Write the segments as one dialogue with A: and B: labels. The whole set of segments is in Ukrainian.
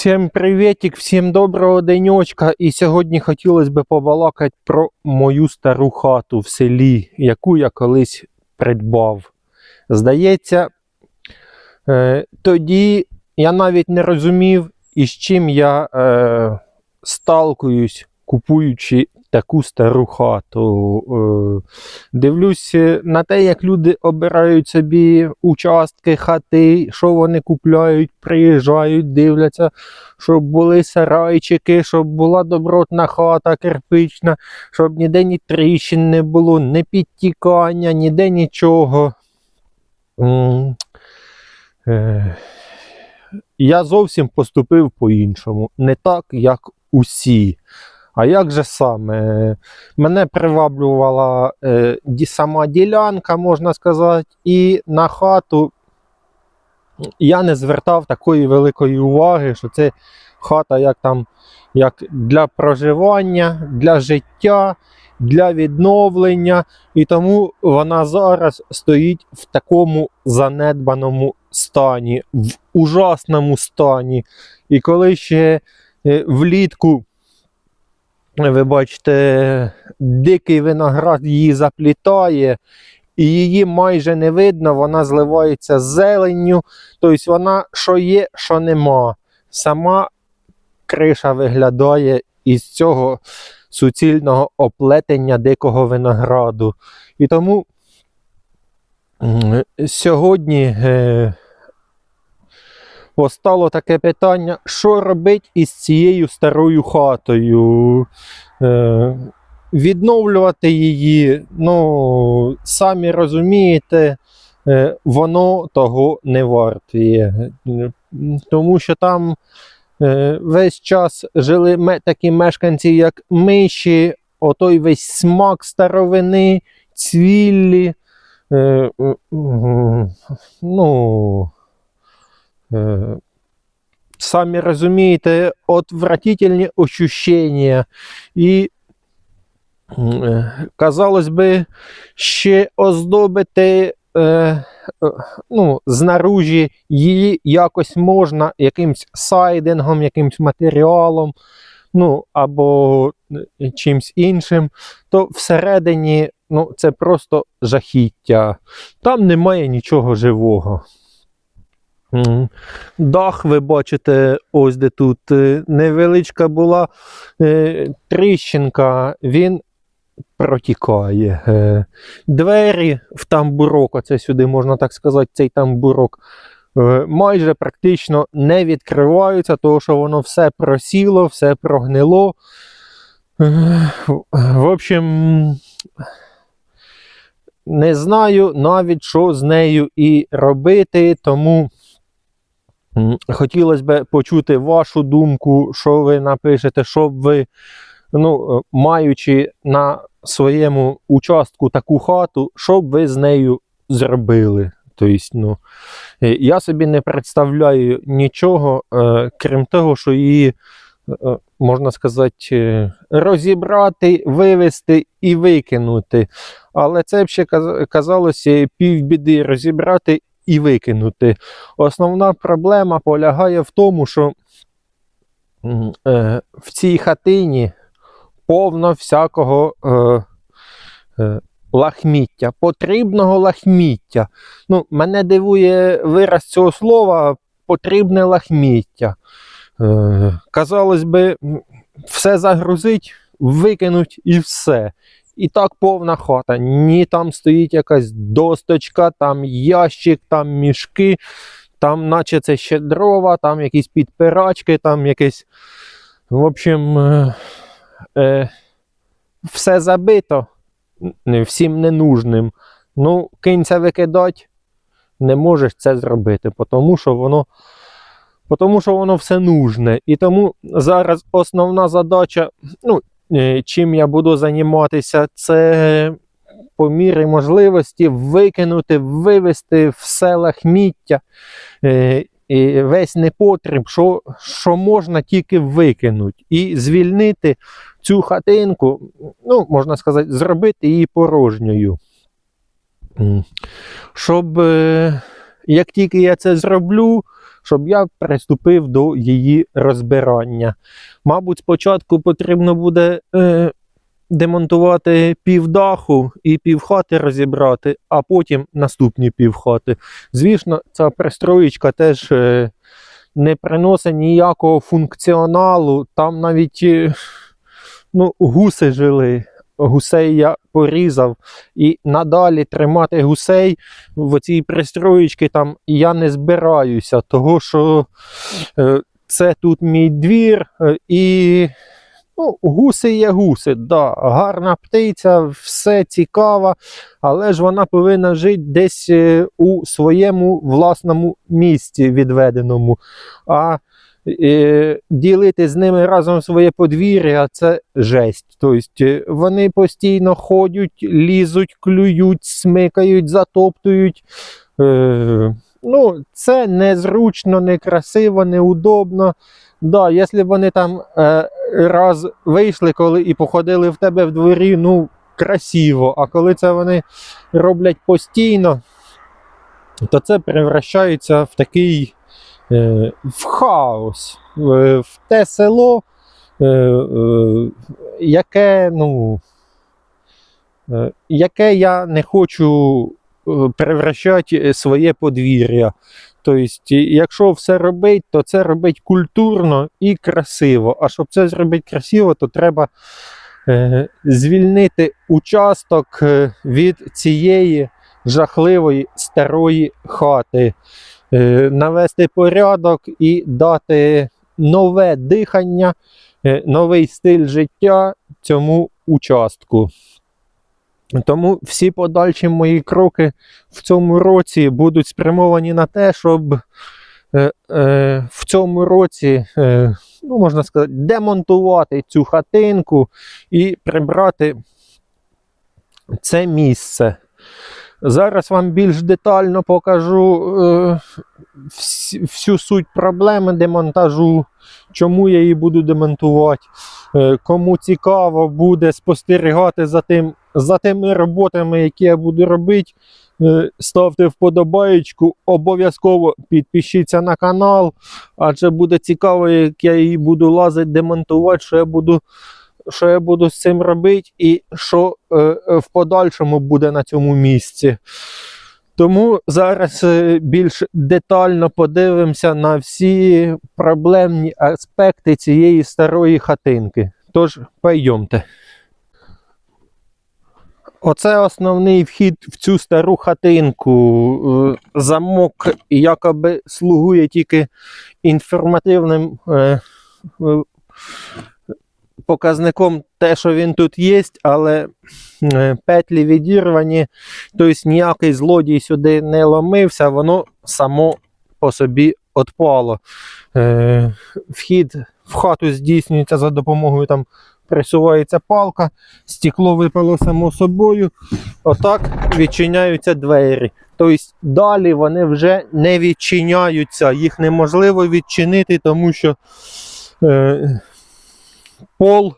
A: Всім приветик, всім доброго денечка. І сьогодні хотілося б побалакати про мою стару хату в селі, яку я колись придбав. Здається, е, тоді я навіть не розумів, із чим я е, сталкуюсь, купуючи таку стару хату. Е, дивлюсь на те, як люди обирають собі участки хати, що вони купляють, приїжджають, дивляться, щоб були сарайчики, щоб була добротна хата кирпична, щоб ніде ні тріщин не було, ні підтікання, ніде нічого. Е, Я зовсім поступив по-іншому. Не так, як усі. А як же саме? Мене приваблювала е, сама ділянка, можна сказати, і на хату я не звертав такої великої уваги, що це хата як там, як для проживання, для життя, для відновлення. І тому вона зараз стоїть в такому занедбаному стані, в ужасному стані. І коли ще е, влітку ви бачите, дикий виноград її заплітає, і її майже не видно, вона зливається з зеленню. Тобто вона що є, що нема. Сама криша виглядає із цього суцільного оплетення дикого винограду. І тому сьогодні е, постало таке питання, що робити із цією старою хатою. Е, відновлювати її, ну, самі розумієте, е, воно того не вартує. Е, Тому що там е, весь час жили ме- такі мешканці, як миші, отой весь смак старовини, цвіллі. Е, е, м, ну, е, самі розумієте, отвратительні ощущення. І е, казалось би, ще оздобити е, е, ну, знаружі її якось можна якимсь сайдингом, якимсь матеріалом, ну, або е, чимсь іншим, то всередині ну, це просто жахіття. Там немає нічого живого. Дах, ви бачите, ось де тут е, невеличка була е, тріщинка, він протікає. Е, двері в тамбурок, оце сюди можна так сказати, цей тамбурок, майже практично не відкриваються, тому що воно все просіло, все прогнило. В общем, не знаю навіть, що з нею і робити, тому. Хотілося б почути вашу думку, що ви напишете, щоб ви, ну, е, маючи на своєму участку таку хату, що б ви з нею зробили. Тобто, ну, е, я собі не представляю нічого, е, крім того, що її, можна сказати, розібрати, вивезти і викинути. Але це б ще казалося півбіди розібрати і викинути. Основна проблема полягає в тому, що е, в цій хатині повно всякого е, е, лахміття, потрібного лахміття. Ну, мене дивує вираз цього слова потрібне лахміття. Казалось би, все загрузить, викинуть і все. І так повна хата. Ні, там стоїть якась досточка, там ящик, там мішки, там, наче це ще дрова, там якісь підпирачки, там якесь. В общем, е, е, все забито всім ненужним. Ну, кинься викидати, не можеш це зробити, тому що воно. Тому що воно все нужне. І тому зараз основна задача, ну, чим я буду займатися, це по мірі можливості викинути, вивести все лахміття, е, і весь непотріб, що, що можна тільки викинути, і звільнити цю хатинку, ну, можна сказати, зробити її порожньою. Щоб е, як тільки я це зроблю, щоб я приступив до її розбирання. Мабуть, спочатку потрібно буде е, демонтувати півдаху і півхати розібрати, а потім наступні півхати. Звісно, ця пристроєчка теж е, не приносить ніякого функціоналу. Там навіть е, ну, гуси жили. Гусей я порізав, і надалі тримати гусей в цій пристроєчці там я не збираюся, того що е, це тут мій двір, е, і ну, гуси є гуси. Да, гарна птиця, все цікаво, але ж вона повинна жити десь е, у своєму власному місці відведеному. А ділити з ними разом своє подвір'я це жесть. Тобто е, вони постійно ходять, лізуть, клюють, смикають, затоптують. Е, ну, це незручно, некрасиво, неудобно. Да, якщо вони там е, раз вийшли коли і походили в тебе в дворі, ну, красиво. А коли це вони роблять постійно, то це превращається в такий в хаос, в, те село, е, е, яке, ну, е, яке я не хочу е, превращати своє подвір'я. Тобто, якщо все робить, то це робить культурно і красиво. А щоб це зробити красиво, то треба е, звільнити участок е, від цієї жахливої старої хати, е, навести порядок і дати нове дихання, е, новий стиль життя цьому участку. Тому всі подальші мої кроки в цьому році будуть спрямовані на те, щоб е, е, в цьому році, е, ну, можна сказати, демонтувати цю хатинку і прибрати це місце. Зараз вам більш детально покажу е, всю суть проблеми демонтажу, чому я її буду демонтувати. Е, кому цікаво буде спостерігати за, тим, за тими роботами, які я буду робити, е, ставте вподобаєчку, обов'язково підпишіться на канал, адже буде цікаво, як я її буду лазити, демонтувати, що я буду, що я буду з цим робити і що е, е, в подальшому буде на цьому місці. Тому зараз е, більш детально подивимося на всі проблемні аспекти цієї старої хатинки. Тож, пойдемте. Оце основний вхід в цю стару хатинку. Е, Замок якоби слугує тільки інформативним показником те, що він тут є, але е, петлі відірвані, тобто ніякий злодій сюди не ломився, воно само по собі отпало. Е, Вхід в хату здійснюється за допомогою там присувається палка, стекло випало само собою. Отак відчиняються двері. Тобто далі вони вже не відчиняються, їх неможливо відчинити, тому що е, пол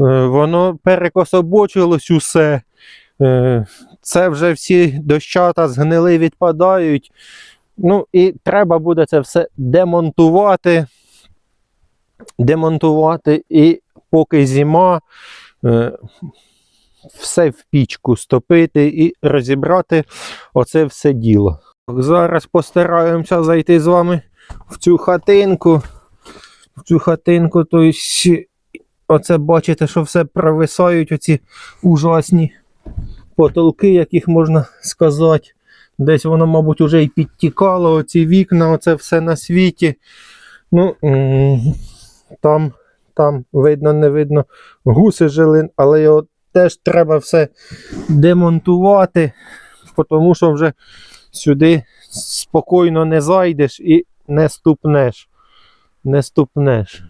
A: Е, Воно перекособочилось усе. Е, Це вже всі дощата згнили, відпадають. Ну і треба буде це все демонтувати. Демонтувати, і поки зима, е, все в пічку стопити і розібрати оце все діло. Зараз постараємося зайти з вами в цю хатинку. Цю хатинку, то есть Оце бачите, що все провисають оці ужасні потолки, яких можна сказати. Десь воно, мабуть, вже і підтікало, оці вікна, оце все на світі. Ну, там, там видно, не видно, гуси жили, але його теж треба все демонтувати, тому що вже сюди спокійно не зайдеш і не ступнеш. Не ступнеш.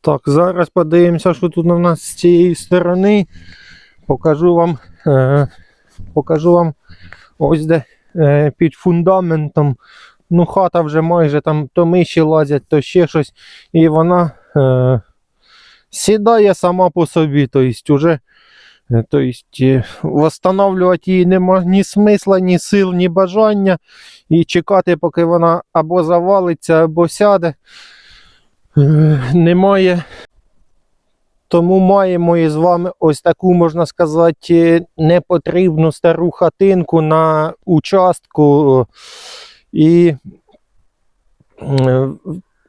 A: Так, зараз подивимося, що тут у нас з цієї сторони. Покажу вам, е, покажу вам ось де е, під фундаментом. Ну, хата вже майже там то миші лазять, то ще щось. І вона е, сідає сама по собі. Тобто вже Е, Тобто, е, її нема ні смисла, ні сил, ні бажання. І чекати, поки вона або завалиться, або сяде. е, Немає. Тому маємо із вами ось таку, можна сказати, непотрібну стару хатинку на участку. І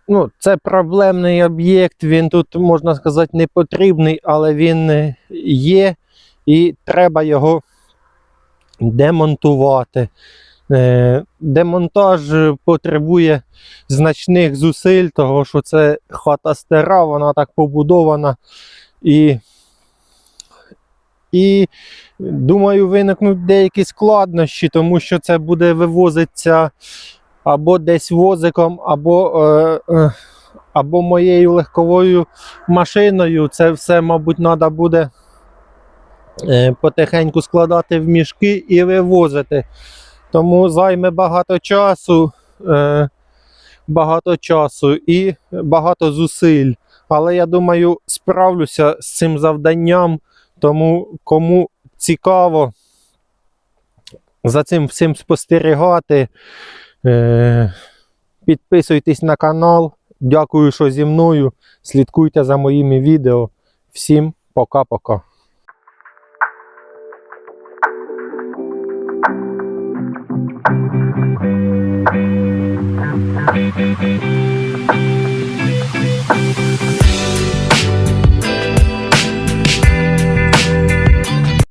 A: ну, це проблемний об'єкт, він тут, можна сказати, не потрібний, але він є, і треба його демонтувати. Е, Демонтаж потребує значних зусиль, того що це хата стара, вона так побудована. І, і думаю, виникнуть деякі складнощі, тому що це буде вивозитися або десь возиком, або, е, е, або моєю легковою машиною. Це все, мабуть, треба буде потихеньку складати в мішки і вивозити. Тому займе багато часу, е, багато часу і багато зусиль. Але я думаю, справлюся з цим завданням. Тому кому цікаво за цим всім спостерігати, е, підписуйтесь на канал. Дякую, що зі мною. Слідкуйте за моїми відео. Всім пока-пока.
B: Thank you.